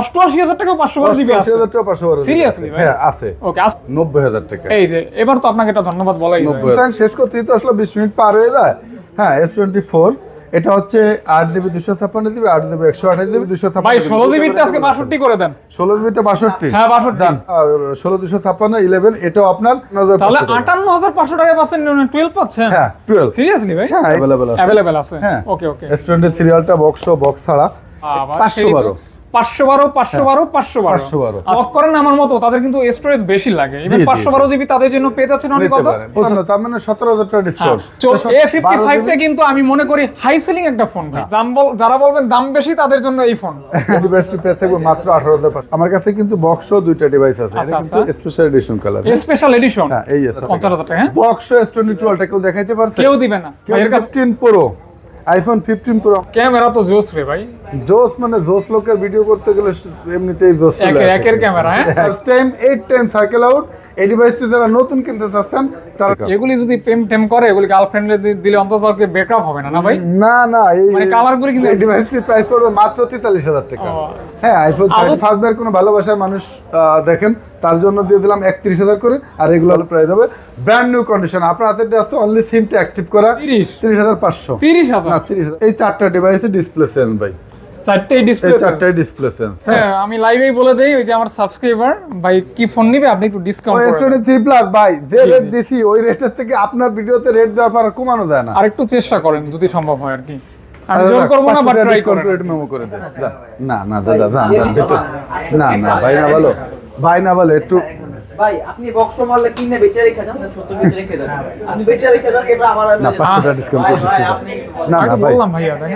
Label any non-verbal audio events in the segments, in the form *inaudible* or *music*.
অষ্টআশি হাজার টাকা পাঁচশো বারো জিবি আছে। 88000 টাকা 512 Seriously, ভাই? হ্যাঁ আছে। ওকে নব্বই হাজার টাকা। এই যে এবার তো আপনাকে এটা ধন্যবাদ বলাই যায়। নব্বই হাজার। শেষ করতেই তো আসলে বিশ মিনিট পার হয়ে যায়। হ্যাঁ এস টোয়েন্টি ফোর এটা হচ্ছে আট জিবি দুশো ছাপ্পান্ন জিবি আট জিবি একশো আঠাশ জিবি দুশো ভাই ষোলো জিবিটা আজকে বাষট্টি করে দেন। ষোলো বাষট্টি। হ্যাঁ, 62 যান ষোলো দুশো ছাপ্পান্ন ইলেভেন এটাও আপনার তাহলে আটান্ন হাজার পাঁচশো টাকা পাচ্ছেন টুয়েলভ পাচ্ছেন? হ্যাঁ টুয়েলভ সিরিয়াসলি ভাই? হ্যাঁ অ্যাভেলেবেল আছে। অ্যাভেলেবেল আছে। হ্যাঁ। ওকে ওকে এস টোয়েন্টি সিরিয়ালটা বক্স বক্স ছাড়া পাঁচশো বারো। পাঁচশো বারো পাঁচশো বারো পাঁচশো বারো। 512 লক করেন আমার মতো তাদের কিন্তু স্টোরেজ বেশি লাগে। এবার পাঁচশো বারো জিবি তাদের জন্য পেয়ে যাচ্ছেন অনেক কত? তার মানে সতেরো হাজার টাকা হ্যাঁ, ডিসকাউন্ট এ ফিফটি ফাইভটা কিন্তু আমি মনে করি হাই সেলিং একটা ফোন বল- যারা বলবেন দাম বেশি তাদের জন্য এই ফোন ডিভাইসটি পেয়ে থাকবে মাত্র আঠারো হাজার আমার কাছে কিন্তু বক্স দুইটা ডিভাইস আছে। এটা আচ্ছা, কিন্তু। Special edition colour special edition হ্যাঁ এই আছে। পঞ্চাশ হাজার টাকা হ্যাঁ। বক্স এস টোয়েন্টি টুয়েলভটা কেউ দেখাইতে পারছে? কেউ দিবে না। কাছে fifteen Pro iPhone fifteen Pro camera তো জোস রে ভাই জোস মানে জোস লোকের ভিডিও করতে গেলে এমনিতেই জোস চলে একের- আসে। একের ক্যামেরা, হ্যাঁ? First time eight time circle out এই ডিভাইসটি যারা নতুন কিনতে চাচ্ছেন তারা এগুলি যদি প্রেম টেম করে এগুলি গার্লফ্রেন্ডে দিলে অন্তত ব্রেকআপ হবে না না ভাই? না না এই মানে colour গুলো কিন্তু- এই ডিভাইসটির প্রাইস পড়বে মাত্র তেতাল্লিশ হাজার টাকা। হ্যাঁ আইফোন ফার্স্ট ব্যার কোনো ভালোবাসার মানুষ দেখেন তার জন্য দিয়ে দিলাম একত্রিশ হাজার করে আর এগুলো হলো প্রাইস হবে ব্র্যান্ড নিউ কন্ডিশন আপনার হাতে আছে অনলি সিমটা অ্যাক্টিভ করা তিরিশ। তিরিশ হাজার পাঁচশো। তিরিশ হাজার? না তিরিশ হাজার। এই চারটা ডিভাইসে ডিসপ্লে সেন ভাই। চারটেই ডিসপ্লে চারটাই ডিসপ্লে সেন হ্যাঁ। আমি লাইভেই বলে দেই ওই যে আমার সাবস্ক্রাইবার ভাই কি ফোন নিবে? আপনি একটু ডিসকাউন্ট এস করে প্লাস ভাই যে রেট। দিছি ওই রেটের থেকে আপনার ভিডিওতে রেট দেওয়ার পর আর কমানো যায় না। আর একটু চেষ্টা করেন যদি সম্ভব হয় আর কি। আমি জোর করব না বাট ট্রাই করেন। মেমো করে দেন না না দাদা না না ভাই না বলো। ভাই না বলো একটু ভাই আপনি বক্স মারলে কিনে বেচে রেখে যান সত্তর বেচে রেখে দেন। আপনি বেচে রেখে যান এবার আবার না পাঁচশো টাকা ডিসকাউন্ট করতেছি না না ভাই। বললাম ভাইয়া ভাই,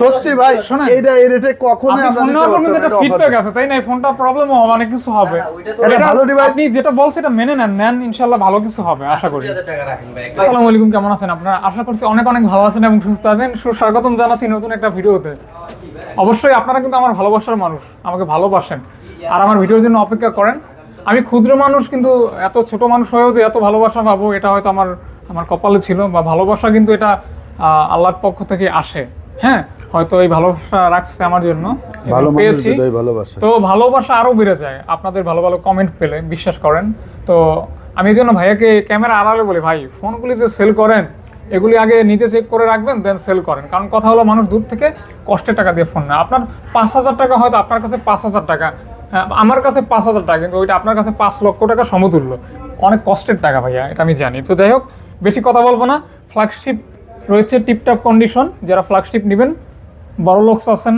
সত্যি ভাই এইটা এই রেটে কখনো আপনি ফোন নেওয়ার পর কিন্তু ফিডব্যাক আছে তাই না? এই ফোনটা প্রবলেম হবে অনেক কিছু হবে না, ওইটা তো এটা এটা ভালো। আপনি যেটা বলছেন এটা মেনে নেন নেন ইনশাআল্লাহ ভালো কিছু হবে আশা করি। 20,000 টাকা রাখেন ভাই আসসালামু আলাইকুম কেমন আছেন? আপনারা আশা করছি অনেক অনেক ভালো আছেন এবং সুস্থ আছেন। সুস্বাগতম জানাচ্ছি নতুন একটা ভিডিওতে। অবশ্যই আপনারা কিন্তু আমার ভালোবাসার মানুষ আমাকে ভালোবাসেন। আর আমার ভিডিওর জন্য অপেক্ষা করেন। আমি ক্ষুদ্র মানুষ কিন্তু এত ছোট মানুষ হয়েও যে এত ভালোবাসা পাবো এটা হয়তো আমার আমার কপালে ছিল বা ভালোবাসা কিন্তু এটা আল্লাহর পক্ষ থেকে আসে। হ্যাঁ হয়তো এই ভালোবাসা রাখছে আমার জন্য পেয়েছি। তো ভালোবাসা আরও বেড়ে যায়। আপনাদের ভালো ভালো কমেন্ট পেলে বিশ্বাস করেন। তো আমি এই জন্য ভাইয়াকে ক্যামেরা আড়ালে বলি ভাই ফোনগুলি যে সেল করেন এগুলি আগে নিজে চেক করে রাখবেন দেন সেল করেন। কারণ কথা হলো মানুষ দূর থেকে কষ্টের টাকা দিয়ে ফোন নেয়। আপনার পাঁচ হাজার টাকা হয়তো আপনার কাছে পাঁচ হাজার টাকা আমার কাছে পাঁচ হাজার টাকা কিন্তু ওইটা আপনার কাছে পাঁচ লক্ষ টাকা সমতুল্য। অনেক কষ্টের টাকা ভাইয়া এটা আমি জানি। তো যাই হোক বেশি কথা বলব না। ফ্ল্যাগশিপ রয়েছে টিপটপ কন্ডিশন যারা ফ্ল্যাগশিপ নেবেন বড় লোকস আছেন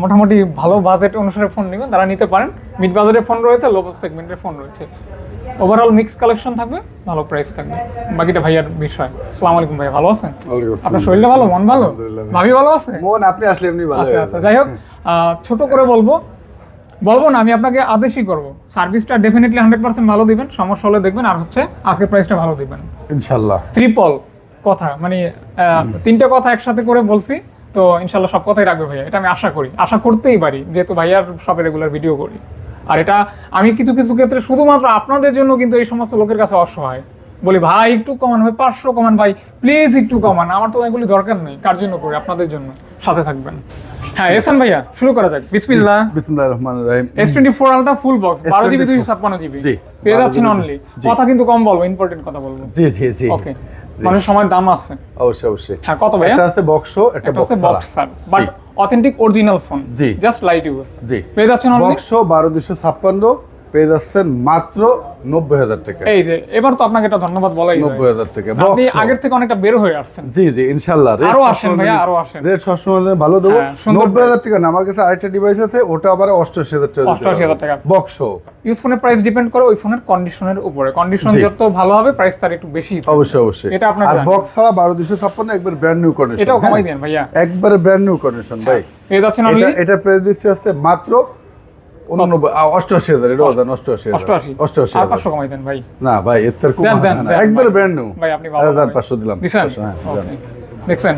মোটামুটি ভালো বাজেট অনুসারে ফোন নেবেন তারা নিতে পারেন। মিড বাজেটের ফোন রয়েছে লো সেগমেন্টের ফোন রয়েছে। ওভারঅল মিক্স কালেকশন থাকবে ভালো প্রাইস থাকবে। বাকিটা ভাইয়ার বিষয়। আসসালামু আলাইকুম ভাই ভালো আছেন? আপনার শরীরটা ভালো? মন ভালো? ভাবি ভালো আছে? মন আপনি আসলে এমনি ভালো। আচ্ছা হয়ে আচ্ছা যাবে। যাই হোক ছোট করে বলব বলব না আমি আপনাকে আদেশই করব। সার্ভিসটা ডেফিনেটলি হান্ড্রেড পার্সেন্ট ভালো দিবেন সমস্যা হলে দেখবেন আর হচ্ছে আজকের প্রাইসটা ভালো দিবেন। ইনশাল্লাহ। ত্রিপল কথা মানে তিনটা কথা একসাথে করে বলছি তো ইনশাল্লাহ সব কথাই রাখবে ভাইয়া এটা আমি আশা করি। আশা করতেই পারি যেহেতু ভাইয়ার সবে রেগুলার ভিডিও করি। আর এটা আমি কিছু কিছু ক্ষেত্রে শুধুমাত্র আপনাদের জন্য কিন্তু এই সমস্ত লোকের কাছে অসহায়। বলি ভাই একটু কমান ভাই পাঁচশো কমান ভাই প্লিজ একটু কমান। আমার তো এগুলি দরকার নেই কার জন্য করি? আপনাদের জন্য সাথে থাকবেন। হ্যাঁ এসান ভাইয়া শুরু করা যাক। বিসমিল্লাহ। বিসমুল্লাহির রহমানির রহিম। S twenty four ultra full box বারো জিবি S24 দুইশো ছাপ্পান্ন জিবি জি, পেয়ে যাচ্ছেন অনলি কথা কিন্তু কম বলব ইম্পর্টেন্ট কথা বলব। জি জি জি। ওকে মানে সময়ের দাম আছে। অবশ্যই অবশ্যই। হ্যাঁ কত ভাইয়া? একটা আছে বক্স একটা এটা হচ্ছে box sir but authentic original phone G. Just light use জি। পেয়ে যাচ্ছেন অনলি বক্স বারো দুইশো ছাপ্পান্ন পেয়ে যাচ্ছেন মাত্র নব্বই হাজার টাকা। এই যে এবার তো আপনাকে এটা ধন্যবাদ বলাই নব্বই হাজার টাকা। আপনি আগের থেকে অনেকটা বের হয়ে আসছেন। জি জি ইনশাল্লাহ আরও আসেন ভাইয়া, আরও আসেন। রেট সবসময় ভালো দেবো। হ্যাঁ, নব্বই হাজার টাকা না আমার কাছে আরেকটা ডিভাইস আছে ওটা আবার অষ্টআশি হাজার টাকা 88,000 টাকা। বক্সো ইউজ ফোনের প্রাইস ডিপেন্ড করে ওই ফোনের কন্ডিশনের উপরে। কন্ডিশন যত ভালো হবে প্রাইস তার একটু বেশি অবশ্যই অবশ্যই। এটা আপনার আর বক্স ছাড়া বারো দুশো ছাপ্পান্ন একবার ব্র্যান্ড নিউ কন্ডিশন এটাও কমাই দেন ভাইয়া। একবারে ব্র্যান্ড নিউ কন্ডিশন ভাই। যাচ্ছেন এটা এটা প্রাইস দিচ্ছে আছে মাত্র অষ্টআশি হাজার অষ্টআশি অষ্টআশি? অষ্টআশি আর পাঁচশো কমাই দেন ভাই। না ভাই এর থেকে একবারে ব্র্যান্ড নিউ ভাই, আপনি ভালো পাঁচশো দিলাম পাঁচশো, হ্যাঁ. দেখছেন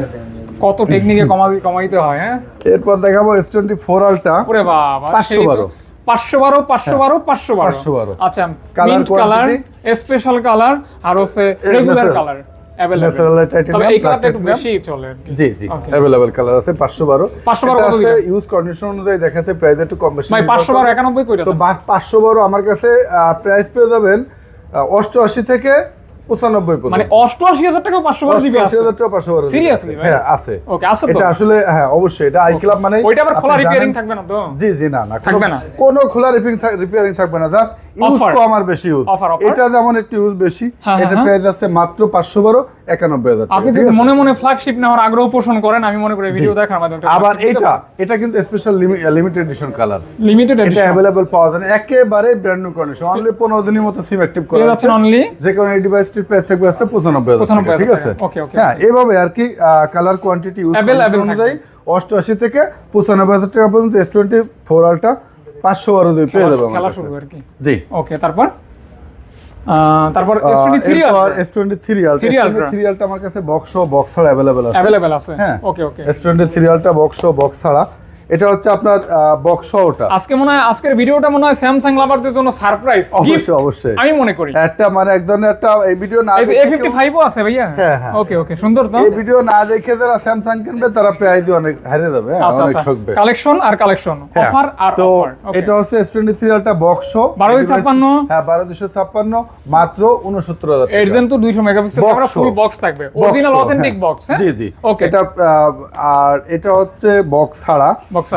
কত টেকনিকে কমাই কমাইতে হয় হ্যাঁ? এরপর দেখাবো এস টোয়েন্টি ফোর আলটা ওরে বাবা 512 পাঁচশো বারো। পাঁচশো বারো পাঁচশো বারো আচ্ছা Colour mint colour special colour আর হচ্ছে রেগুলার কালার Available। ন্যাচারাল তবে টাইটেনিয়াম এই কালারটা একটু বেশি চলে আর কি জি জি Okay. কালার আছে 512 512 কত আছে ইউজ কন্ডিশন অনুযায়ী দেখাতে প্রাইস একটু কম বেশি ভাই নির্ভর পাঁচশো করে। একানব্বই করে তো পাঁচশো বারো আমার কাছে প্রাইস পেয়ে যাবেন অষ্টআশি থেকে পর্যন্ত। মানে হাজার টাকা পাঁচশো বারো জিবি আছে। 88,000 টাকা 512 জিবি Seriously, হ্যাঁ আছে। ওকে আছে এটা আসলে হ্যাঁ অবশ্যই এটা আই ক্লাব মানে ওইটা আবার খোলা রিপেয়ারিং থাকবে না তো? জি জি না না থাকবে না? কোনো খোলা রিপেয়ারিং রিপেয়ারিং থাকবে না। জাস্ট ইউজ কম আর বেশি ইউজ Offer, offer। এটা যেমন একটু ইউজ বেশি হ্যাঁ, এটা হ্যাঁ, প্রাইস আছে মাত্র পাঁচশো বারো। একানব্বই হাজার আপনি যদি মনে মনে ফ্ল্যাগশিপ নেওয়ার আগ্রহ পোষণ করেন আমি মনে করি ভিডিও দেখার মাধ্যমে আবার এটা এটা কিন্তু special limited edition colour limited এটা অ্যাভেলেবল পাওয়া যায় না। একেবারে ব্র্যান্ড নিউ কন্ডিশন অনলি পনেরো দিনের মতো সিম অ্যাক্টিভ করা পেয়ে আছে। অনলি যে এই ডিভাইসটির প্রাইস থাকবে আছে পঁচানব্বই হাজার ঠিক আছে? হ্যাঁ এভাবে আর কি কালার কোয়ান্টিটি ইউজ অনুযায়ী অষ্টআশি থেকে পঁচানব্বই হাজার টাকা পর্যন্ত এস টোয়েন্টি ফোর আলটা পাঁচশো বারো দিয়ে পেয়ে যাবে খেলা শুরু আর কি। জি। ওকে তারপর? তারপর S twenty three S twenty three Ultra 3 Ultra। Three Ultra আমার কাছে বক্স বক্স ছাড়া অ্যাভেলেবেল আছে। অ্যাভেলেবেল আছে। হ্যাঁ। Okay okay S twenty three Ultra box box ছাড়া। এটা হচ্ছে আপনার বক্স ওটা। আজকে মনে হয় আজকের ভিডিওটা মনে হয় স্যামসাং লাভারদের জন্য সারপ্রাইজ অবশ্যই অবশ্যই। আমি মনে করি। একটা মানে এক ধরনের একটা এই ভিডিও না দেখে A55 কেউ- ও আছে ভাইয়া? হ্যাঁ, হ্যাঁ। ওকে ওকে সুন্দর তো। এই ভিডিও না দেখে যারা স্যামসাং কিনবে তারা দিয়ে অনেক হারিয়ে যাবে হ্যাঁ, আচ্ছা অনেক আচ্ছা। ঠকবে। কালেকশন আর কালেকশন হ্যাঁ, অফার আর তো অফার এটা হচ্ছে এস টোয়েন্টি থ্রি একটা বক্স 1256 হ্যাঁ বারো দুশো ছাপ্পান্ন মাত্র উনসত্তর হাজার টাকা। এডজেন তো 200 মেগাপিক্সেল ক্যামেরা ফুল বক্স থাকবে। Original authentic. বক্স হ্যাঁ। জি জি। ওকে এটা আর এটা হচ্ছে বক্স ছাড়া।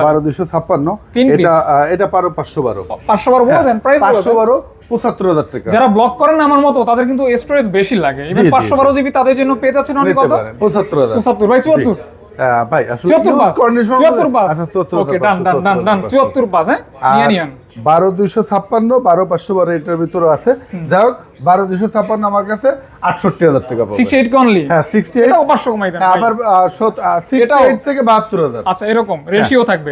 বারো দুশো ছাপ্পান্ন। এটা এটা পারো পাঁচশো বারো। 500 বার বলে দেন প্রাইস পাঁচশো বারো পঁচাত্তর হাজার টাকা। যারা ব্লক করেন আমার মতো তাদের কিন্তু স্টোরেজ বেশি লাগে। পাঁচশো বারো জি, 512 জিবি তাদের জন্য পেয়ে যাচ্ছেন অনেক কত? পঁচাত্তর হাজার। 75 ভাই 74 আহ, ভাই আসলে 74 use 74 আচ্ছা 74 ওকে ডান ডান ডান ডান 74 হ্যাঁ? নিয়ে নিন বারো দুইশো ছাপ্পান্ন বারো পাঁচশো বারো এটার ভিতরে আছে। যাই হোক বারো দুইশো ছাপ্পান্ন আমার কাছে আটষট্টি হাজার টাকা পাবে। 68 অনলি হ্যাঁ সিক্সটি এইট 500 কমাই দেন আবার সিক্সটি এটাও- এইট থেকে বাহাত্তর হাজার। আচ্ছা এরকম রেশিও থাকবে।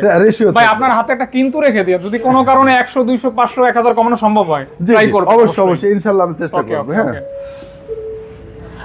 ভাই আপনার হাতে একটা কিন্তু রেখে দিয়ে যদি কোনো কারণে 100 200 500 1000 কমানো সম্ভব হয় জি ট্রাই করব অবশ্যই অবশ্যই। ইনশাল্লাহ আমি চেষ্টা করব হ্যাঁ।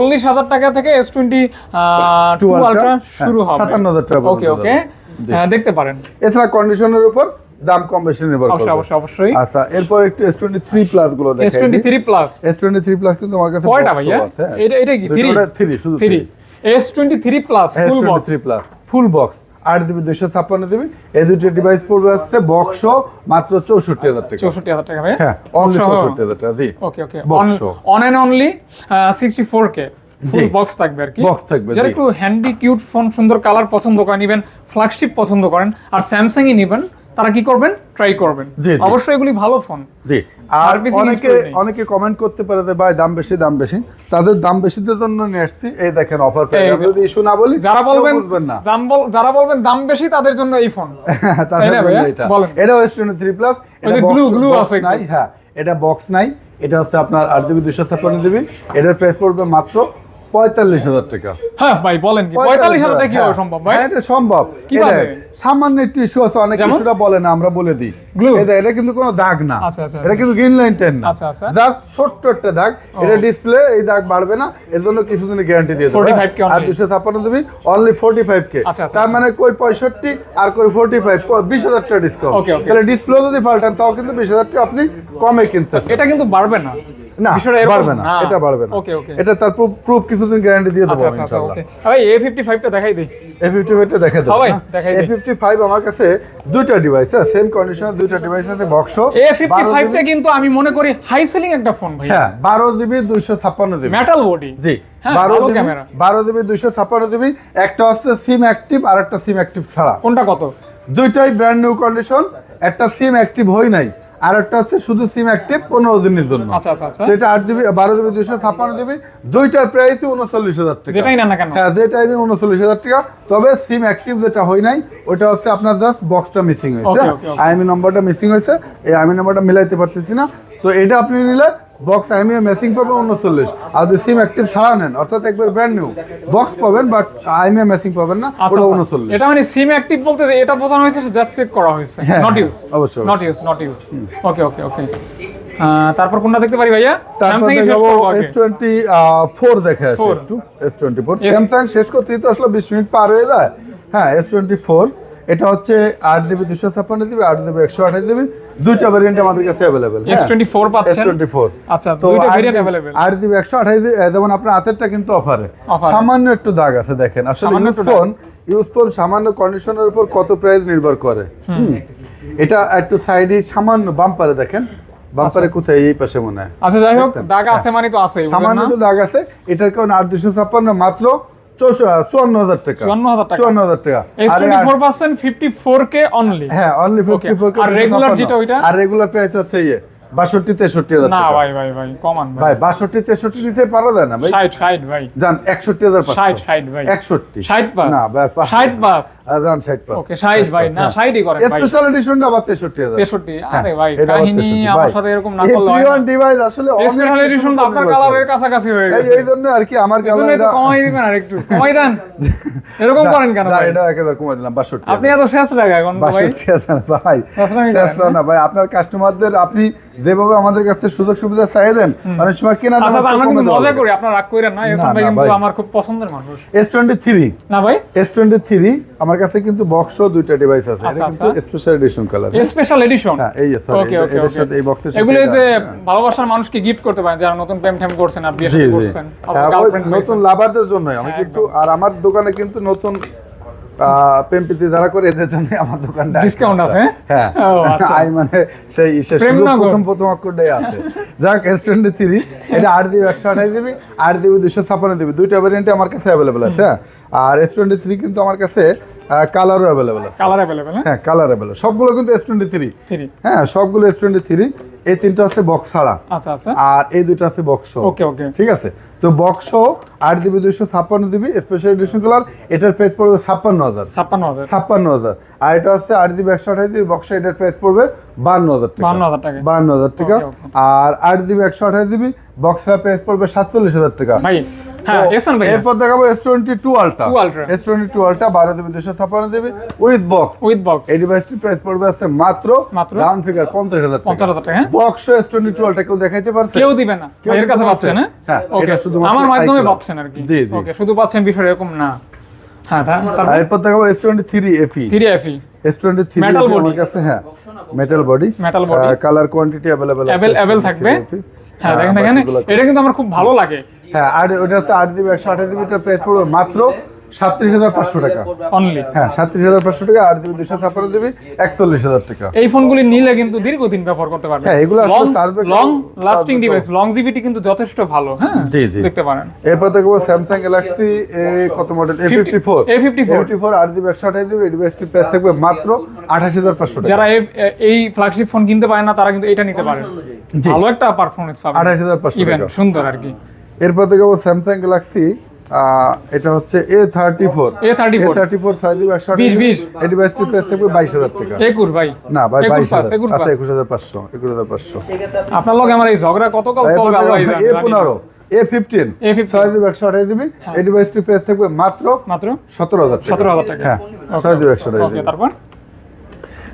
চল্লিশ হাজার টাকা থেকে এস টোয়েন্টি টু আলট্রা হ্যাঁ, শুরু হবে। 57,000 টাকা ওকে ওকে দেখতে পারেন। এছাড়া কন্ডিশনের উপর দাম কম বেশি নির্ভর করবে। অবশ্যই অবশ্যই। আচ্ছা এরপর একটু এস টোয়েন্টি থ্রি প্লাসগুলো দেখাই twenty three Plus S twenty three Plus কিন্তু আমার কাছে কয়টা ভাইয়া? হ্যাঁ। এটা এটা কি থ্রি থ্রি শুধু three S twenty three Plus full box three Plus full box আট জিবি দুইশো ছাপ্পান্ন জিবি এই দুটো ডিভাইস পড়বে আসছে বক্স মাত্র চৌষট্টি হাজার টাকা। চৌষট্টি হাজার টাকা ভাই হ্যাঁ অনলি চৌষট্টি হাজার টাকা জি। Okay okay box on and only sixty four K full. Box থাকবে আর কি। বক্স থাকবে, যারা একটু হ্যান্ডি কিউট ফোন সুন্দর কালার পছন্দ করেন ইভেন ফ্ল্যাগশিপ পছন্দ করেন আর স্যামসাংই নেবেন তারা কি করবেন? ট্রাই করবেন। অবশ্যই এগুলি ভালো ফোন জি। আর অনেকে অনেকে কমেন্ট করতে পারে যে ভাই দাম বেশি দাম বেশি। তাদের দাম বেশিদের জন্য নিয়ে আসছি। এই দেখেন অফার এই যে- যদি ইস্যু না বলি যারা বলবেন বুঝবেন না। দাম বল- যারা বলবেন দাম বেশি তাদের জন্য এই ফোন *laughs* তাদের তাই না জন্য এটা। বলেন। এটা ওয়েস্ট থ্রি প্লাস যে glue- glue আছে নাই হ্যাঁ এটা বক্স নাই। এটা হচ্ছে আপনার আট জিবি দুশো ছাপ্পান্ন জিবি এটার প্রাইস পড়বে মাত্র পঁয়তাল্লিশ হাজার টাকা। হ্যাঁ ভাই বলেন কি পঁয়তাল্লিশ হাজার টাকা কি হ্যাঁ। সম্ভব ভাই? হ্যাঁ, এটা সম্ভব। কীভাবে? সামান্য একটু ইস্যু আছে অনেক? ইস্যুটা বলে না আমরা বলে দিই। এটা এটা কিন্তু কোনো দাগ না। আচ্ছা, আচ্ছা, এটা কিন্তু গ্রিন লাইন টেন না। আচ্ছা, আচ্ছা। জাস্ট ছোট্ট একটা দাগ। এটা ডিসপ্লে এই দাগ বাড়বে না। এর জন্য কিছুদিন গ্যারান্টি দিয়ে দেবো 45 কে only? আর দুশো ছাপ্পান্ন দিবি অনলি ফোর্টি ফাইভ কে আচ্ছা, আচ্ছা, তার মানে কই পঁয়ষট্টি আর কই ফোর্টি ফাইভ বিশ হাজার টাকা ডিসকাউন্ট. তাহলে ডিসপ্লে যদি পাল্টান তাও কিন্তু বিশ হাজার টাকা আপনি কমে কিনতে এটা কিন্তু বাড়বে না। না পারবে না। এটা পারবে না। Okay, okay. এটা তার প্রুফ কিছুদিন গ্যারান্টি দিয়ে দেবো আচ্ছা আচ্ছা আচ্ছা ইনশাআল্লাহ ওকে। ভাই এ ফিফটি ফাইভটা দেখাই দিই। দেখাই এ দিই। ফিফটি ফাইভ আমার কাছে দুইটা ডিভাইস হ্যাঁ সেম কন্ডিশনের দুইটা ডিভাইস আছে বক্স কিন্তু আমি মনে করি হাই সেলিং একটা ফোন ভাই হ্যাঁ বারো জিবি দুইশো ছাপ্পান্ন জিবি মেটাল বডি জি হ্যাঁ, বারো জিবি বারো জিবি দুইশো ছাপ্পান্ন জিবি একটা হচ্ছে সিম অ্যাক্টিভ আর একটা সিম অ্যাক্টিভ ছাড়া। কোনটা কত? দুইটাই ব্র্যান্ড নিউ কন্ডিশন একটা সিম অ্যাক্টিভ হই নাই। আর একটা হচ্ছে শুধু সিম অ্যাক্টিভ পনেরো দিনের জন্য। আচ্ছা আচ্ছা আচ্ছা। এটা আট জিবি বারো জিবি দুইশো ছাপ্পান্ন জিবি দুইটার প্রাইস উনচল্লিশ হাজার টাকা। যেটাই না কেন? হ্যাঁ যেটাই উনচল্লিশ হাজার টাকা। তবে সিম অ্যাক্টিভ যেটা হয় নাই ওটা হচ্ছে আপনার জাস্ট বক্সটা মিসিং হয়েছে. আইএমই নম্বরটা মিসিং হয়েছে। এই আইএমই নম্বরটা মিলাইতে পারতেছি না। তো এটা আপনি নিলে বক্স আইমিএ মেসিং পাবেন উনচল্লিশ আর যদি সিম অ্যাক্টিভ ছাড়া নেন অর্থাৎ একবার ব্র্যান্ড নিউ বক্স পাবেন বাট আইমিএ মেসিং পাবেন না আচ্ছা ওটা আচ্ছা। উনচল্লিশ এটা মানে সিম অ্যাক্টিভ বলতে এটা বোঝানো হয়েছে জাস্ট চেক করা হয়েছে। হ্যাঁ, নট হ্যাঁ, ইউজ অবশ্যই, not use not use okay okay okay তারপর কোনটা দেখতে পারি ভাইয়া? স্যামসাং এর টোয়েন্টি ফোর দেখে আসি। একটু S twenty four Yes. Samsung শেষ করতেই তো আসলে বিশ মিনিট পার হয়ে যায়। হ্যাঁ এস টোয়েন্টি ফোর এটা হচ্ছে আট জিবি দুশো ছাপ্পান্ন জিবি আট জিবি একশো আঠাশ জিবি দুইটা ভ্যারিয়েন্ট আমাদের কাছে অ্যাভেলেবেল এস টোয়েন্টি ফোর পাচ্ছেন? টোয়েন্টি ফোর আচ্ছা তো আট ভেরিয়েন্ট জিবি একশো আঠাশ এ, যেমন আপনার হাতেরটা কিন্তু অফারে সামান্য একটু দাগ আছে দেখেন। আসলে ইউজ ফোন ইউজ ফোন সামান্য কন্ডিশনের উপর কত প্রাইস নির্ভর করে। হুম। এটা একটু সাইডে সামান্য বাম্পারে দেখেন। বাম্পারে কোথায় এই পাশে মনে হয়। আচ্ছা যাই হোক দাগ আছে মানে তো আছে সামান্য দাগ আছে। এটার কারণে আট দুশো ছাপ্পান্ন মাত্র চুয়ান্ন হাজার টাকা 54,000 টাকা। চুয়ান্ন হাজার টাকা আট- four percent fifty four K only হ্যাঁ অনলি ফিফটি. ফোর আর রেগুলার যেটা ওইটা? আর রেগুলার প্রাইস আছে ইয়ে বাষট্টি তেষট্টি হাজার না ভাই ভাই ভাই কমান ভাই বাষট্টি তেষট্টি নিচে পারা যায় না ভাই? ষাট ষাট ভাই। যান একষট্টি হাজার ষাট ষাট ভাই। একষট্টি। ষাট পাস না ষাট পাস যান ষাট ওকে ষাট ভাই। না ষাটই করেন স্পেশাল এডিশনটা আবার তেষট্টি হাজার। তেষট্টি। হ্যাঁ, আরে ভাই কাহিনী আমার সাথে এরকম না করলে হয় Pre-owned device আসলে স্পেশাল এডিশন তো আপনার কালারের কাছাকাছি হয়ে গেছে। এই জন্য আর কি আমার তো কমাই দিবেন আর একটু। কমাই দেন। এরকম করেন কেন ভাই? এটা এক হাজার কমাই দিলাম বাষট্টি আপনি এত শেষ লাগে এখন ভাই। বাষট্টি হাজার ভাই। শেষ না ভাই। আপনার কাস্টমারদের আপনি যেভাবে আমাদের কাছে সুযোগ সুবিধা চাই দেন অনেক সময় কেনা আচ্ছা আচ্ছা, আমরা কিন্তু মজা করি আপনার রাগ কইরেন না এসব না, ভাই কিন্তু আমার খুব পছন্দের মানুষ। এস টোয়েন্টি থ্রি না ভাই? এস টোয়েন্টি থ্রি আমার কাছে কিন্তু বক্স দুইটা ডিভাইস আছে। এটা আচ্ছা, কিন্তু আচ্ছা। Special edition colour special edition হ্যাঁ এই ওকে এটার সাথে এই বক্সের সাথে এগুলো যে হ্যাঁ। ভালোবাসার মানুষকে গিফট করতে পারেন যারা নতুন প্রেম টেম করছেন আর বিয়ে করছেন হ্যাঁ, গার্লফ্রেন্ড নতুন লাভারদের জন্য আমি কিন্তু আর আমার দোকানে কিন্তু নতুন পেম্পিতে যারা করে এদের জন্য আমার দোকানটা ডিসকাউন্ট আছে, হ্যাঁ? আচ্ছা। আই মানে সেই প্রেম প্রথম প্রথম অক্ষরটাই আছে। যাক এস টোয়েন্টি থ্রি এটা আট দিবি একশো আঠাশ দিবি আট দিবি দুশো ছাপ্পান্ন দিবি। দুইটা ভ্যারিয়েন্টে আমার কাছে অ্যাভেলেবেল আছে হ্যাঁ। আর এস টোয়েন্টি থ্রি কিন্তু আমার কাছে কালারও অ্যাভেলেবেল আছে। কালার অ্যাভেলেবেল হ্যাঁ? কালার অ্যাভেলেবেল সবগুলো কিন্তু এস টোয়েন্টি থ্রি হ্যাঁ সবগুলো এস টোয়েন্টি থ্রি এই তিনটা আছে বক্স ছাড়া। আচ্ছা আচ্ছা। আর এই দুটো আছে বক্স ওকে ওকে ঠিক আছে? তো বক্স আট জিবি দুইশো ছাপ্পান্ন জিবি স্পেশাল এডিশন কালার এটার প্রাইস পড়বে ছাপ্পান্ন হাজার। ছাপ্পান্ন হাজার। ছাপ্পান্ন হাজার। আর এটা হচ্ছে আট জিবি একশো আঠাশ জিবি বক্স এটার প্রাইস পড়বে বান্ন হাজার টাকা। বান্ন হাজার টাকা। বান্ন হাজার টাকা. আর আট জিবি একশো আঠাশ জিবি বক্সের প্রাইস পড়বে সাতচল্লিশ হাজার টাকা। ভাই হ্যাঁ এরপর দেখাবো S twenty two Ultra S twenty two Ultra বারো জিবি দুশো ছাপ্পান্ন GB with box with box এই ডিভাইসটির প্রাইস পড়বে আছে মাত্র মাত্র? রাউন্ড ফিগার পঞ্চাশ হাজার পঞ্চাশ হাজার টাকা হ্যাঁ। Box S twenty two Ultra কেউ দেখাইতে পারছে? কেউ দিবে না। কেউ কাছে পাচ্ছেন হ্যাঁ? হ্যাঁ, ওকে এটা আমার মাধ্যমে পাচ্ছেন আর কি। জি, জি। ওকে শুধু পাচ্ছেন বিষয় এরকম না। হ্যাঁ তা- আর তারপর এরপর দেখাবো S twenty three FE three FE S twenty three আমার কাছে হ্যাঁ metal body. Colour quantity available avail avail থাকবে। হ্যাঁ দেখেন দেখেন এটা কিন্তু আমার খুব ভালো লাগে। হ্যাঁ আর ওটা হচ্ছে আট জিবি একশো আঠাশ জিবি প্রাইস পড়বে মাত্র সাতত্রিশ হাজার পাঁচশো টাকা। অনলি হ্যাঁ সাতত্রিশ হাজার পাঁচশো টাকা আট জিবি দুশো ছাপ্পান্ন জিবি একচল্লিশ হাজার টাকা। এই ফোনগুলি নিলে কিন্তু দীর্ঘদিন ব্যবহার করতে পারবে হ্যাঁ, এগুলো আসলে চার্জবে লং লাস্টিং ডিভাইস লংজিভিটি কিন্তু যথেষ্ট ভালো হ্যাঁ? জি, জি। দেখতে পারেন। এরপর দেখব স্যামসাং গ্যালাক্সি এ কত model A fifty four A54 fifty four আট জিবি একশো আঠাশ জিবি এই ডিভাইসটির প্রাইস থাকবে মাত্র আঠাশ হাজার পাঁচশো টাকা। যারা এই- ফ্ল্যাগশিপ ফোন কিনতে পারে না তারা কিন্তু এটা নিতে পারে। ভালো একটা পারফরমেন্স পাবে আঠাশ হাজার পাঁচশো সুন্দর আর কি। এরপর দেখব স্যামসাং গ্যালাক্সি এটা হচ্ছে A thirty four A A34 thirty four একশো আঠাশ বিশ, জিবি বিশ। এই ডিভাইসটির প্রাইস থাকবে বাইশ হাজার টাকা। একুর ভাই। না ভাই একুশ বাইশ হাজার। একুশ আচ্ছা। একুশ হাজার পাঁচশো একুশ হাজার পাঁচশো। আপনার লগে আমার এই ঝগড়া চলবে আল্লাহ এ পনেরো এ ফিফটিন A15 ছয় জিবি একশো আঠাশ জিবি এই ডিভাইসটির প্রাইস থাকবে মাত্র মাত্র? সতেরো হাজার সতেরো হাজার টাকা। হ্যাঁ ছয় জিবি একশো আঠাশ তারপর?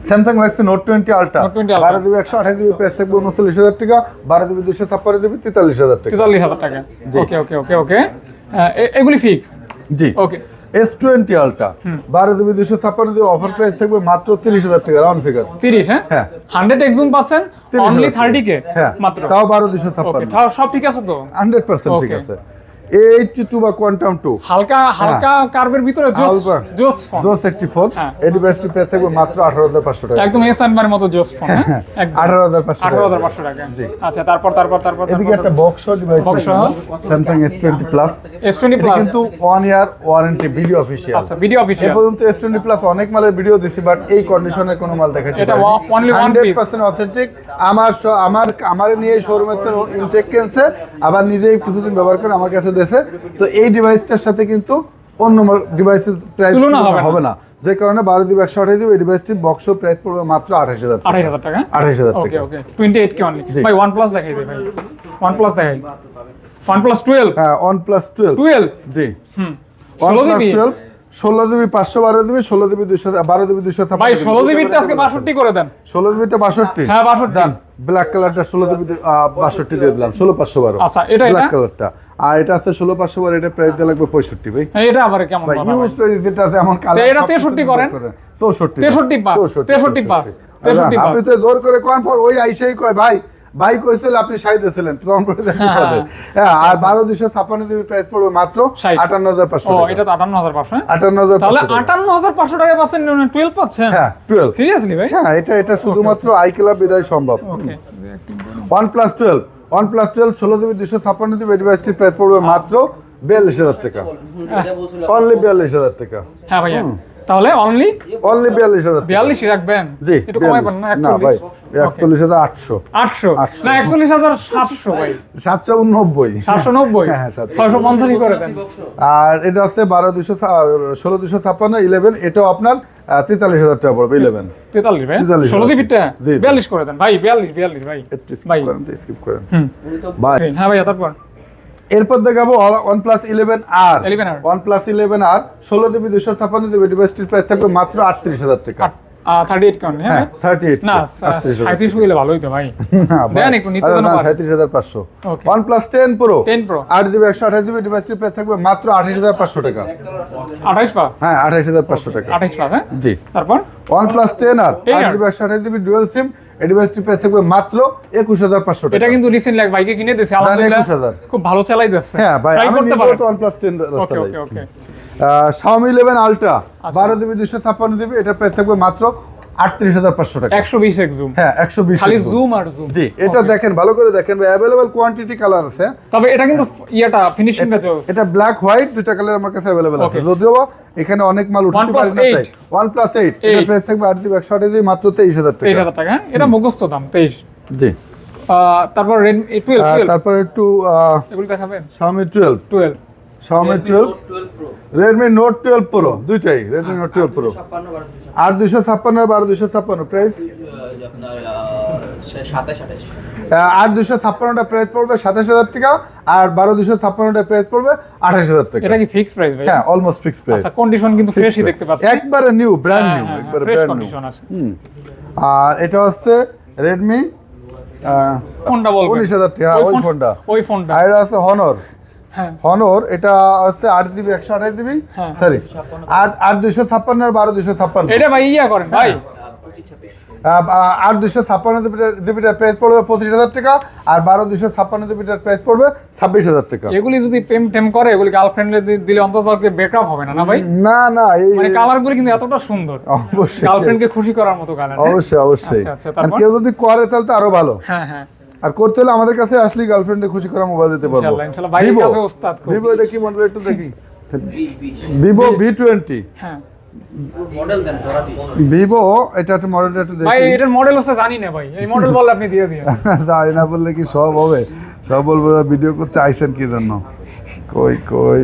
Samsung Galaxy Note twenty Ultra Note 20 Ultra। বারো জিবি একশো আঠাশ জিবি প্রাইস থাকবে উনচল্লিশ হাজার টাকা বারো জিবি দুশো ছাপ্পান্ন জিবি তেতাল্লিশ হাজার টাকা। তেতাল্লিশ হাজার টাকা। ওকে ওকে ওকে ওকে এগুলি ফিক্স জি। ওকে এস টোয়েন্টি আলট্রা বারো জিবি দুশো ছাপ্পান্ন জিবি অফার প্রাইস থাকবে মাত্র তিরিশ হাজার টাকা রাউন্ড ফিগার তিরিশ হ্যাঁ? হ্যাঁ। হান্ড্রেড এক্সুম পাচ্ছেন 30,000 অনলি। থার্টি কে হ্যাঁ। মাত্র। তাও বারো দুশো ছাপ্পান্ন। সব ঠিক আছে তো? হান্ড্রেড পার্সেন্ট ঠিক আছে। বা কোয়ান্টাম হালকা হালকা কার্ভের ভিতরে জোস জোস ফোন জোস একটি ফোন হ্যাঁ। থাকবে মাত্র টাকা। একদম এস আনবার মতো জোস ফোন একদম। টাকা। জি। আচ্ছা তারপর তারপর তারপর এদিকে একটা বক্স ডিভাইস কিন্তু ইয়ার ওয়ারেন্টি ভিডিও আচ্ছা ভিডিও পর্যন্ত অনেক মালের ভিডিও দিছি বাট এই কন্ডিশনে কোনো মাল এটা অথেন্টিক আমার আমার আমার নিয়ে শোরুমের তো ইনটেক কিনছে। আবার নিজেই কিছুদিন ব্যবহার করে আমার কাছে দেশে তো এই ডিভাইসটার সাথে কিন্তু অন্য ডিভাইসের প্রাইস হবে না। যে কারণে বারো দিব একশো আঠাশ দিব এই ডিভাইসটি বক্স প্রাইস পড়বে মাত্র আঠাশ হাজার টাকা। আঠাশ হাজার ওকে টাকা। Okay twenty eight K only ভাই ওয়ান প্লাস দেখাই দিই ভাই। ওয়ান প্লাস দেখাই। ওয়ান প্লাস টুয়েলভ হ্যাঁ ওয়ান প্লাস টুয়েলভ টুয়েলভ জি। হুম। ওয়ান ষোলো প্লাস টুয়েলভ ষোলো জিবি পাঁচশো বারো জিবি ষোলো জিবি দুশো বারো জিবি দুশো ভাই ষোলো জিবিটা আজকে বাষট্টি। করে দেন। ষোলো জিবিটা বাষট্টি। হ্যাঁ, 62 ডান ব্ল্যাক কালারটা ষোলো জিবি বাষট্টি দিয়ে দিলাম ষোলো পাঁচশো বারো। আচ্ছা, এটা, ব্ল্যাক কালারটা আর এটা আছে ষোলো পাঁচশো বারো এটা প্রাইস দিয়ে লাগবে পঁয়ষট্টি ভাই। হ্যাঁ, এটা আবার কেমন ইউজ প্রাইস যেটা আছে এমন কালার এটা 63 করেন? চৌষট্টি 63 পাস, 63 পাস, 63 আপনি তো জোর করে কোন পর ওই আইসেই কয় ভাই ভাই কইছিল আপনি সাইতেছিলেন তখন করে হ্যাঁ, পদে। হ্যাঁ আর বারো দুশো ছাপ্পান্ন জিবি প্রাইস পড়বে মাত্র আটান্ন হাজার পাঁচশো এটা তো আটান্ন হাজার পাঁচশো হ্যাঁ? আটান্ন হাজার তাহলে। আটান্ন হাজার পাঁচশো টাকা পাচ্ছেন টুয়েলভ পাচ্ছেন? হ্যাঁ টুয়েলভ সিরিয়াসলি ভাই? হ্যাঁ এটা এটা শুধুমাত্র আই ক্লাব বিদায় সম্ভব। OnePlus twelve OnePlus twelve ষোলো জিবি দুশো ছাপ্পান্ন জিবি এই ডিভাইসটির প্রাইস পড়বে মাত্র বিয়াল্লিশ হাজার টাকা। অনলি বিয়াল্লিশ হাজার টাকা। হ্যাঁ ভাইয়া। তাহলে অনলি অনলি বিয়াল্লিশ হাজার বিয়াল্লিশ রাখবেন? জি একটু না না ভাই একচল্লিশ হাজার আটশো। আটশো? আটশো। না একচল্লিশ হাজার সাতশো ভাই। সাতশো উননব্বই সাতশো নব্বই? হ্যাঁ, ছয়শো পঞ্চাশই করে দেন। আর এটা আছে বারো দুশো ষোলো দুশো ছাপ্পান্ন ইলেভেন এটাও আপনার তেতাল্লিশ হাজার টাকা পড়বে ইলেভেন তেতাল্লিশ ভাই? 43 ষোলো জি। বিয়াল্লিশ করে দেন ভাই বিয়াল্লিশ বিয়াল্লিশ ভাই। ভাই। স্কিপ করেন। ভাই। হ্যাঁ ভাইয়া তারপর? এরপর দেখাবো OnePlus eleven R 11R OnePlus eleven R ষোলো জিবি দুশো ছাপ্পান্ন জিবি ডিভাইসটির প্রাইস থাকবে মাত্র আটত্রিশ হাজার টাকা। থার্টি এইট কাউন্ট হ্যাঁ? হ্যাঁ থার্টি এইট না সাঁত্রিশ হইলে ভালোই তো ভাই। দেন একটু নিত্য জন্য বাদ। সাঁত্রিশ হাজার পাঁচশো। Okay. OnePlus ten Pro 10 Pro আট জিবি একশো আঠাশ জিবি ডিভাইসটির প্রাইস থাকবে মাত্র আঠাশ হাজার পাঁচশো টাকা। আঠাইশ পাস হ্যাঁ আঠাশ হাজার পাঁচশো টাকা। আঠাইশ পাস হ্যাঁ? জি। তারপর? ওয়ান প্লাস আর। 10R আট জিবি একশো আঠাশ জিবি ডুয়েল সিম এই প্রাইস থাকবে মাত্র একুশ হাজার পাঁচশো টাকা। এটা কিন্তু রিসেন্টলি এক বাইকে কিনে দিয়েছে আলহামদুলিল্লাহ খুব ভালো চালাই যাচ্ছে হ্যাঁ ভাই আমি করতে নিজেও পারেন। তো OnePlus 10 okay okay okay ah, Xiaomi 11 Ultra বারো জিবি দুশো ছাপ্পান্ন জিবি থাকবে মাত্র আটত্রিশ হাজার পাঁচশো টাকা। একশো বিশ হ্যাঁ, একশো এটা দেখেন ভালো করে দেখেন কালার আছে। এটা কিন্তু হ্যাঁ। কালার কাছে আছে। যদিও এখানে অনেক এইট প্রাইস থাকবে আট একশো মাত্র তেইশ হাজার এটা তারপর তারপর একটু twelve twelve Xiaomi 12 Redmi Note 12 Pro দুইটাই Redmi Note 12 Pro আর দুশো ছাপ্পান্ন। আর বারো দুশো ছাপ্পান্ন প্রাইস আর দুশো ছাপ্পান্নটা প্রাইস পড়বে সাতাশ হাজার টাকা আর বারো দুশো ছাপ্পান্নটা প্রাইস পড়বে আঠাশ হাজার টাকা। এটা কি ফিক্স প্রাইস ভাই? হ্যাঁ অলমোস্ট ফিক্স প্রাইস আচ্ছা কন্ডিশন কিন্তু ফ্রেশই দেখতে পাচ্ছি। একবারে নিউ ব্র্যান্ড হ্যাঁ, নিউ হ্যাঁ, একবারে ফ্রেশ ব্র্যান্ড নিউ কন্ডিশন আর এটা হচ্ছে রেডমি ফোনটা উনিশ হাজার টাকা ওই ফোন- ফোনটা। ওই ফোনটা। আর আছে হনর হ্যাঁ হনর এটা হচ্ছে আট জিবি একশো আঠাশ জিবি? হ্যাঁ। সরি আট আট দুশো ছাপ্পান্ন আর বারো দুশো ছাপ্পান্ন। এটা ভাই ইয়া করেন ভাই। আর দুশো ছাপ্পান্ন জিবিটার প্রাইস পড়বে পঁচিশ হাজার টাকা আর বারো দুশো ছাপ্পান্ন জিবিটার প্রাইস পড়বে ছাব্বিশ হাজার টাকা। এগুলি যদি প্রেম টেম করে এগুলি গার্লফ্রেন্ডে দিলে অন্তত ব্রেকআপ হবে না না ভাই? না না এই মানে কালার কিন্তু এতটা সুন্দর। অবশ্যই। গার্লফ্রেন্ডকে খুশি করার মতো কালার অবশ্যই অবশ্যই। আচ্ছা, আচ্ছা, কেউ যদি করে তাহলে তো আরও ভালো। হ্যাঁ হ্যাঁ। আর করতে হলে আমাদের কাছে আসলে গার্লফ্রেন্ডে খুশি করা মোবাইল দিতে পারব। এটা কি মডেল একটু দেখি। ভিভো ভি টোয়েন্টি হ্যাঁ। ভিভো এটা একটা মডেলটা একটু ভাই এটার মডেল হচ্ছে জানি না ভাই। এই মডেল বললে আপনি দিয়ে দিন দাঁড়িয়ে *laughs* না বললে কি সব হবে। সব বলব ভিডিও করতে আইসেন কি জন্য? কই কই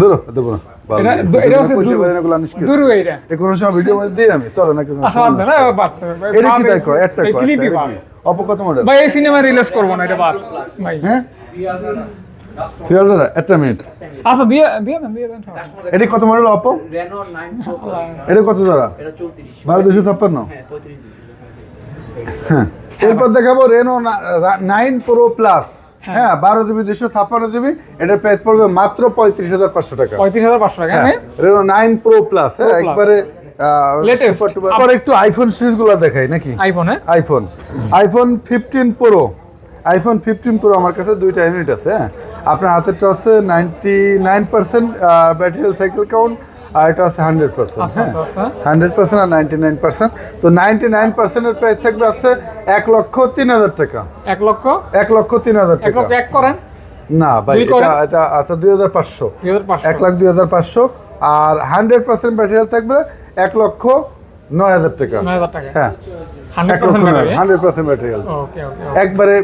ধরো দেবো না আচ্ছা একটা হ্যাঁ? একটা মিনিট আচ্ছা দিয়ে দিয়ে দেন দিয়ে দেন এটা কত model Oppo Reno nine Pro এটা কত দ্বারা বারো দুশো ছাপ্পান্ন? হ্যাঁ হ্যাঁ। এরপর দেখাবো রেনো নাইন প্রো প্লাস হ্যাঁ। বারো জিবি দুশো ছাপ্পান্ন জিবি এটার প্রাইস পড়বে মাত্র পঁয়ত্রিশ হাজার পাঁচশো টাকা। পঁয়ত্রিশ হাজার পাঁচশো টাকা হ্যাঁ রেনো নাইন প্রো প্লাস হ্যাঁ একবারে Latest। পর একটু আইফোন সিরিজগুলো দেখাই নাকি? আইফোন হ্যাঁ। IPhone iPhone fifteen Pro iPhone fifteen Pro আমার কাছে দুইটা ইউনিট আছে হ্যাঁ। আপনার হাতেরটা আছে ninety nine percent battery cycle count আর এটা আছে হান্ড্রেড পার্সেন্ট হ্যাঁ। হান্ড্রেড পার্সেন্ট আর নাইনটি নাইন পার্সেন্ট তো নাইনটি নাইন পার্সেন্টের প্রাইস থাকবে আছে এক লক্ষ তিন হাজার টাকা। এক লক্ষ? এক লক্ষ তিন হাজার এক টাকা এক করেন? না ভাই এটা এটা আছে দুই হাজার পাঁচশো। এক লাখ দুই হাজার পাঁচশো। আর হান্ড্রেড পার্সেন্ট ব্যাটারি থাকবে এক লক্ষ নয় হাজার টাকা। হ্যাঁ। হান্ড্রেড পার্সেন্ট একবারে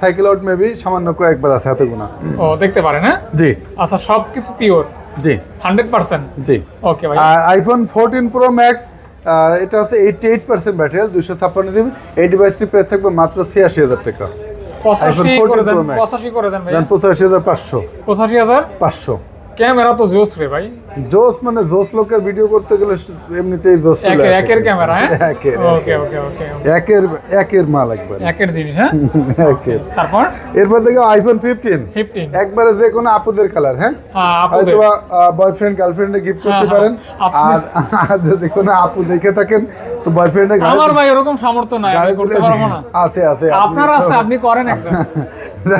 সাইকেল আউট মেবি সামান্য কয়েকবার আছে হাতে গোনা ও দেখতে পারেন হ্যাঁ? জি। আচ্ছা সব কিছু পিওর জি। 100% জি। ওকে ভাই। আইফোন 14 প্রো ম্যাক্স এটা হচ্ছে 88% ব্যাটারি হেলথ 256 জিবি এই ডিভাইসটি প্রাইস থাকবে মাত্র 86000 টাকা। 85 করে দেন 85 করে দেন ভাই 85500 85500 ক্যামেরা তো জোস রে ভাই। জোস মানে জোস লোকের ভিডিও করতে গেলে এমনিতেই জোস চলে একের আসে। একের ক্যামেরা হ্যাঁ? একের ওকে ওকে ওকে একের একের মাল একবার। একের জিনিস হ্যাঁ? *laughs* একের। তারপর? এরপর দেখো আইফোন ফিফটিন ফিফটিন একবারে যে কোনো আপুদের কালার হ্যাঁ? হ্যাঁ আপুদের। হয়তো বয়ফ্রেন্ড গার্লফ্রেন্ডে গিফট করতে হ্যাঁ, পারেন। আর আর যদি কোনো আপু দেখে থাকেন তো বয়ফ্রেন্ডে আমার ভাই এরকম সামর্থ্য নাই আমি করতে পারব না। আছে আছে আপনার আছে আপনি করেন *laughs* যেন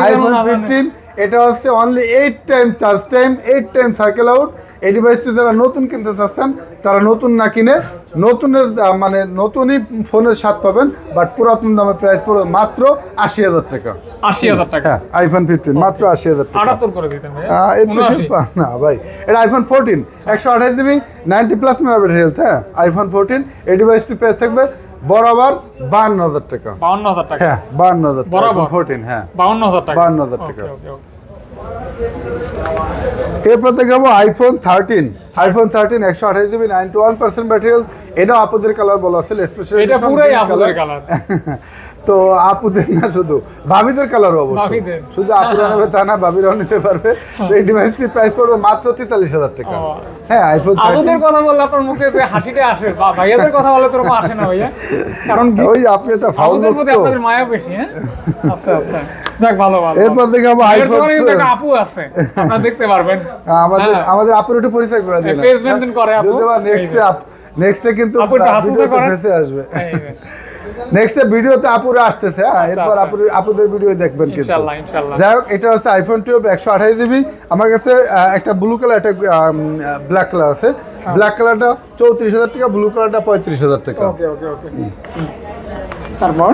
আইফোন না জানে। ফিফটিন এটা হচ্ছে only eight time charge time eight time circle out এই ডিভাইসটি যারা নতুন কিনতে চাচ্ছেন তারা নতুন না কিনে নতুনের মানে নতুনই ফোনের স্বাদ পাবেন বাট পুরাতন দামে প্রাইস পড়বে মাত্র আশি হাজার টাকা। আশি হাজার টাকা। হ্যাঁ আইফোন ফিফটিন মাত্র আশি হাজার টাকা। করে দিতেন না ভাই এটা আইফোন ফোরটিন একশো আঠাশ GB ninety plus megabit health হ্যাঁ আইফোন ফোরটিন এই ডিভাইসটি প্রাইস থাকবে বরাবর বান্ন হাজার টাকা। বাউন্ন হাজার টাকা? হ্যাঁ বান্ন হাজার টাকা বরাবর? ফোরটিন হ্যাঁ। বাউন্ন হাজার টাকা 52,000 টাকা। ওকে, ওকে, ওকে। এরপর থেকে যাব আইফোন থার্টিন আইফোন থার্টিন একশো আঠাশ GB ninety one percent battery এটা আপুদের কালার বলা আছে স্পেশাল এটা পুরাই আপুদের কালার *laughs* তো আপুদের না শুধু ভাবিদের কালার অবশ্যই। শুধু আপুরা নেবে তা না ভাবিরাও নিতে পারবে। তো এই ডিভাইসটির প্রাইস পড়বে মাত্র তেতাল্লিশ হাজার টাকা। হ্যাঁ আইফোন আপুদের কথা বললে আপনার মুখে যে হাসিটা আসে বা ভাইয়াদের কথা বললে তো ওরকম আসে না ভাইয়া। কারণ ওই আপনি একটা ফাউল আপুদের আপনাদের মায়া বেশি হ্যাঁ? আচ্ছা আচ্ছা। যাক ভালো ভালো। এরপর দেখে আবার আইফোন আপু আছে আপনারা দেখতে পারবেন। আমাদের হ্যাঁ। আমাদের আপুর একটু পরিচয় করে দিন। Maintain করে আপু। নেক্সট নেক্সটে কিন্তু আসবে। নেক্সট ভিডিওতে আপুরা আসতেছে হ্যাঁ? এরপর আচ্ছা। আপুর আপুদের ভিডিও দেখবেন কিন্তু। ইনশাআল্লাহ, ইনশাআল্লাহ। যাই হোক এটা হচ্ছে আইফোন টুয়েলভ একশো আঠাশ জিবি আমার কাছে একটা ব্লু কালার একটা ব্ল্যাক কালার আছে। ব্ল্যাক কালারটা চৌত্রিশ হাজার টাকা ব্লু কালারটা পঁয়ত্রিশ হাজার টাকা। ওকে ওকে ওকে তারপর?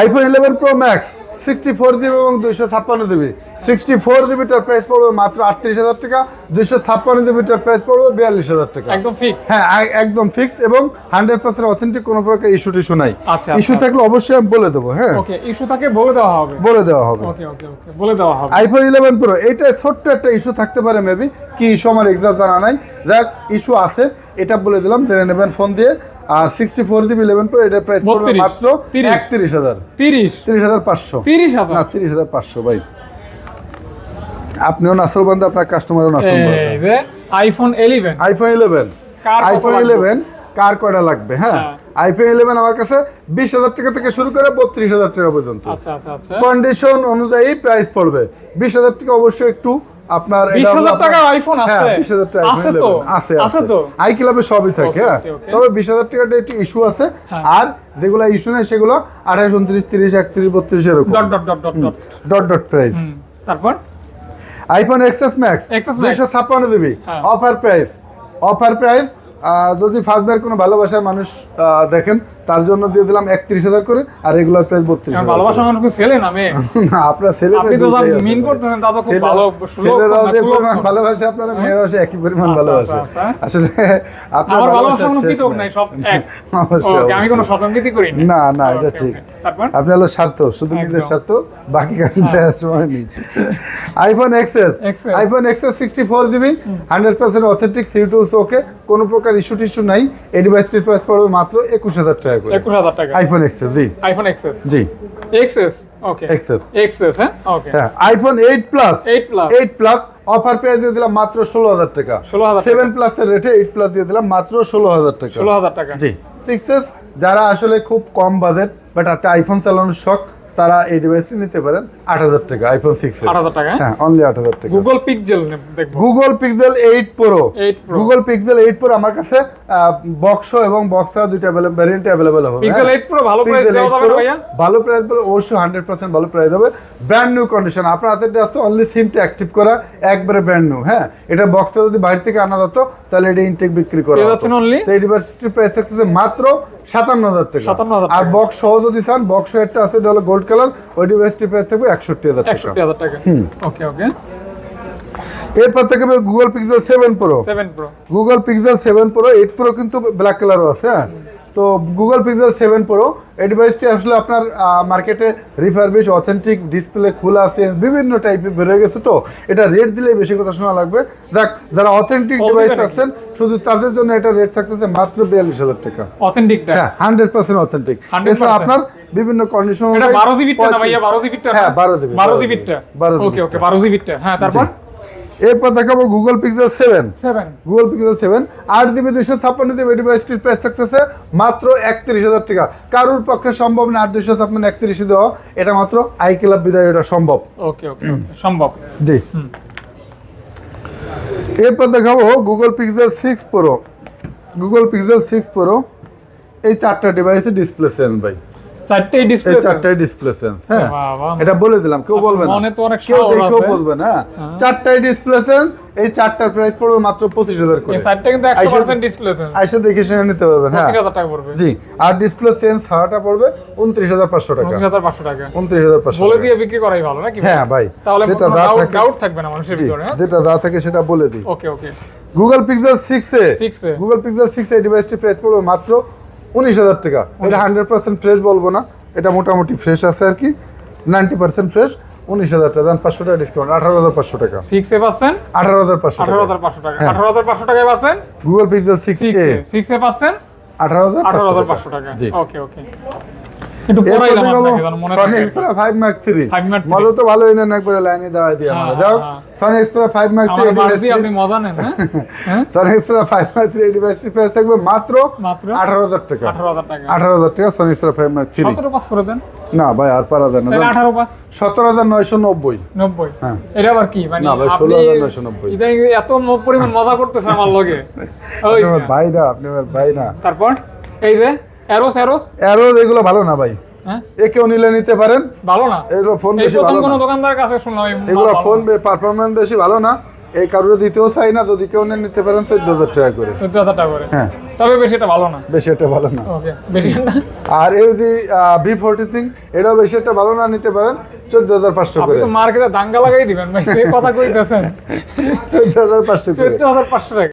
IPhone eleven Pro Max sixty four GB এবং দুইশো ছাপ্পান্ন জিবি সিক্সটি ফোর জিবিটার প্রাইস পড়বে মাত্র আটত্রিশ হাজার টাকা দুইশো ছাপ্পান্ন জিবিটার প্রাইস পড়বে বিয়াল্লিশ হাজার টাকা। একদম ফিক্স হ্যাঁ একদম ফিক্সড এবং হান্ড্রেড পার্সেন্ট অথেন্টিক কোনো প্রকার ইস্যু টিস্যু নাই। আচ্ছা, ইস্যু আচ্ছা। থাকলে অবশ্যই আমি বলে দেবো হ্যাঁ। ওকে ইস্যু তাকে বলে দেওয়া হবে। বলে দেওয়া হবে। ওকে ওকে ওকে বলে দেওয়া হবে। আইফোন ইলেভেন প্রো এইটা ছোট্ট একটা ইস্যু থাকতে পারে মেবি কি ইস্যু আমার এক্সাক্ট জানা নাই। যাক ইস্যু আছে এটা বলে দিলাম জেনে নেবেন ফোন দিয়ে। আর sixty four GB eleven Pro এটার প্রাইস পড়বে 32, মাত্র 30 একত্রিশ হাজার। তিরিশ। তিরিশ হাজার পাঁচশো। তিরিশ হাজার। না তিরিশ হাজার পাঁচশো ভাই। আপনিও নাসর বান্ধব আপনার কাস্টমারও নাসর এই যে আইফোন এলিভেন আইফোন ইলেভেন কার কত আইফোন লাগবে? ইলেভেন কার কয়টা লাগবে হ্যাঁ? হ্যাঁ। আইফোন ইলেভেন আমার কাছে বিশ হাজার টাকা থেকে শুরু করে বত্রিশ হাজার টাকা পর্যন্ত। আচ্ছা আচ্ছা আচ্ছা। কন্ডিশন অনুযায়ী প্রাইস পড়বে। বিশ হাজার টাকা অবশ্যই একটু আপনার এটা 20,000 হলো টাকার আছে? হ্যাঁ, 20,000 টাকা আছে তো? আছে আছে তো? আই ক্লাবে সবই থাকে হ্যাঁ. তবে বিশ হাজার টাকাটা একটু ইস্যু আছে হ্যাঁ। আর যেগুলো ইস্যু নেই সেগুলো আঠাশ উনত্রিশ তিরিশ একত্রিশ বত্রিশ এরকম dot dot dot dot dot price তারপর আইফোন এক্সএস ম্যাক্স Max। দুইশো ছাপ্পান্ন GB. Offer price offer price যদি ফার্স্টবার কোনো ভালোবাসার মানুষ দেখেন তার জন্য দিয়ে দিলাম একত্রিশ হাজার করে আর রেগুলার প্রাইস বত্রিশ ভালোবাসা মানুষকে ছেলে না মেয়ে? *laughs* আপনার ছেলে আপনি তো যা মিন করতেছেন তা তো খুব ভালো ছেলেরাও যে পরিমাণ ভালোবাসে আপনারা মেয়েরাও সে একই পরিমাণ আচ্ছা, ভালোবাসে। আচ্ছা, আচ্ছা। আসলে আপনার ভালোবাসা কোনো শেষ নাই। সব এক। *laughs* আমি কোনো অবশ্যই। করি না না এটা ঠিক। আপনি হলো স্বার্থ শুধু নিজের স্বার্থ বাকি কারণ দেওয়ার সময় নেই। IPhone XS iPhone XS sixty four GB hundred percent authentic C tools okay কোনো প্রকার ইস্যু টিস্যু নাই। এই ডিভাইসটির প্রাইস পড়বে মাত্র একুশ হাজার টাকা করে একুশ হাজার টাকা। আইফোন এক্সএস জি। আইফোন এক্সএস জি। এক্সএস ওকে এক্সএস হ্যাঁ? ওকে হ্যাঁ iPhone eight Plus. Eight Plus eight Plus offer price দিয়ে দিলাম মাত্র ষোলো হাজার টাকা। 16,000 হাজার সেভেন প্লাসের রেটে এইট প্লাস দিয়ে দিলাম মাত্র ষোলো হাজার টাকা। ষোলো হাজার টাকা। জি। সিক্সেস যারা আসলে খুব কম বাজেট বাট একটা আইফোন চালানোর শখ তারা এই ডিভাইসটি নিতে পারেন আট হাজার টাকা আইফোন সিক্স আট হাজার টাকা হ্যাঁ? অনলি আট হাজার টাকা। Google Pixel Google Pixel eight pro Google Pixel eight pro আমার কাছে বক্স এবং বক্স ছাড়া দুইটা ভ্যারিয়েন্ট অ্যাভেলেবল হবে পিক্সেল হ্যাঁ। 8 ভালো প্রাইস দেওয়া যাবে ভাইয়া? ভালো প্রাইস বলে অবশ্যই হান্ড্রেড পার্সেন্ট ভালো প্রাইস হবে। ব্র্যান্ড নিউ কন্ডিশন আপনার হাতে আছে অনলি সিমটা অ্যাক্টিভ করা একবারে ব্র্যান্ড নিউ হ্যাঁ? এটা বক্সটা যদি বাইরে থেকে আনা যেত তাহলে এটা ইনটেক বিক্রি করা এই ডিভাইসটির প্রাইস থাকছে মাত্র সাতান্ন হাজার টাকা। 57,000 আর বক্স সহ যদি চান বক্স একটা আছে এটা হলো গোল্ড কালার ওই ডিভাইসটির প্রাইস থাকবে একষট্টি হাজার টাকা। হাজার টাকা। ওকে ওকে এরপর থেকে Google Pixel seven pro seven pro Google Pixel seven pro eight pro কিন্তু ব্ল্যাক কালারও আছে হ্যাঁ? তো গুগল পিক্সেল সেভেন প্রো এই ডিভাইসটি আসলে আপনার মার্কেটে রিফারবিশ অথেন্টিক ডিসপ্লে খোলা আছে বিভিন্ন টাইপের বেরোয় গেছে তো। এটা রেট দিলেই বেশি কথা শোনা লাগবে। যাক যারা অথেন্টিক ডিভাইস আছেন শুধু তাদের জন্য এটা রেট থাকতেছে মাত্র বিয়াল্লিশ হাজার টাকা। অথেন্টিকটা হ্যাঁ হান্ড্রেড পার্সেন্ট অথেন্টিক এছাড়া আপনার বিভিন্ন কন্ডিশন বারো জিবিটা হ্যাঁ বারো জিবি বারো জিবিটা বারো জিবিটা হ্যাঁ তারপর? এরপর দেখাবো Google Pixel seven Google Pixel seven আট জিবি দুশো ছাপ্পান্ন জিবি ডিভাইসটির প্রাইস থাকতেছে মাত্র একত্রিশ হাজার টাকা। কারোর পক্ষে সম্ভব না আট দুশো ছাপ্পান্ন একত্রিশে দেওয়া এটা মাত্র আই ক্লাব বিদায় এটা সম্ভব ওকে ওকে সম্ভব। জি। এরপর দেখাবো Google Pixel six Pro Google Pixel six Pro এই চারটা ডিভাইসে ডিসপ্লে সেন্স ভাই। চারটেই ডিসপ্লে চারটাই ডিসপ্লে সেন্স হ্যাঁ। এটা বলে দিলাম কেউ বলবে না। মনে তো অনেক কেউ সাহস বলবে না। হ্যাঁ। চারটাই ডিসপ্লে সেন্স এই চারটার প্রাইস পড়বে মাত্র পঁচিশ হাজার করে। এই কিন্তু একশো আইসা- পার্সেন্ট ডিসপ্লে আইসা দেখে শুনে নিতে পারবেন হ্যাঁ। পঁচিশ হাজার টাকা পড়বে। জি আর ডিসপ্লে সেন্স ছাড়াটা পড়বে উনত্রিশ হাজার পাঁচশো টাকা। পঁচিশ হাজার পাঁচশো টাকা। উনত্রিশ হাজার পাঁচশো বলে দিয়ে বিক্রি করাই ভালো নাকি? হ্যাঁ ভাই তাহলে যেটা ডাউট থাকে- ডাউট থাকবে না মানুষের ভিতরে হ্যাঁ? যেটা যা থাকে সেটা বলে দিই। Okay okay Google Pixel six A Six A. Google Pixel six A ডিভাইসটি প্রাইস পড়বে মাত্র উনিশ হাজার টাকা। এটা হান্ড্রেড পার্সেন্ট ফ্রেশ বলব না। এটা মোটামুটি ফ্রেশ আছে আর কি। নাইনটি পার্সেন্ট ফ্রেশ উনিশ হাজার টাকা। দেন পাঁচশো টাকা ডিসকাউন্ট আঠারো হাজার পাঁচশো টাকা। সিক্স এ পাচ্ছেন? আঠারো হাজার পাঁচশো আঠারো হাজার পাঁচশো টাকা। হ্যাঁ। আঠারো হাজার পাঁচশো টাকায় পাচ্ছেন? Google Pixel six A A. Six A পাচ্ছেন? আঠারো হাজার আঠারো হাজার পাঁচশো টাকা। জি। ওকে ওকে একটু পড়াইলাম আপনাকে যেন মনে থাকে Xperia five mark three 5 Mark III মজা তো ভালোই নেন একবারে লাইনে দাঁড়ায় দিয়ে হ্যাঁ, আমরা হ্যাঁ, যাও থ্রি আপনি মজা নেন হ্যাঁ? *laughs* প্রাইস থাকবে মাত্র টাকা। টাকা। টাকা সনি পাস করে দেন। না ভাই আর পারা যায় না। তাহলে আঠারো পাস সতেরো হাজার নয়শো নব্বই। নব্বই। হ্যাঁ। এটা আবার কি? মানে না ভাই, আপনি 16,990 ইদানিং এত পরিমাণ মজা করতেছেন আমার লগে। *laughs* ওই ভাই না আপনি ভাই না তারপর এই যে অ্যারোস অ্যারোস আরও এগুলো ভালো না ভাই। হ্যাঁ? একেও নিলে নিতে পারেন। ভালো না? এগুলো ফোন বেশি ভালো কোনো না। দোকানদার কাছে শুনলাম এগুলো ফোন বেশি ভালো না। এই কারোর দিতেও চাই না যদি কেউ নিতে পারেন চোদ্দ হাজার টাকা করে। চোদ্দ হাজার টাকা করে। হ্যাঁ। তবে বেশি এটা ভালো না। বেশি ভালো না। আর এই যদি বি ফোরটি থিং এটাও বেশি একটা ভালো না নিতে পারেন চোদ্দ হাজার পাঁচশো করে। তো মার্কেটে দাঙ্গা লাগাই দিবেন ভাই কথা কইতেছেন। চোদ্দ হাজার পাঁচশো চোদ্দ হাজার পাঁচশো টাকা।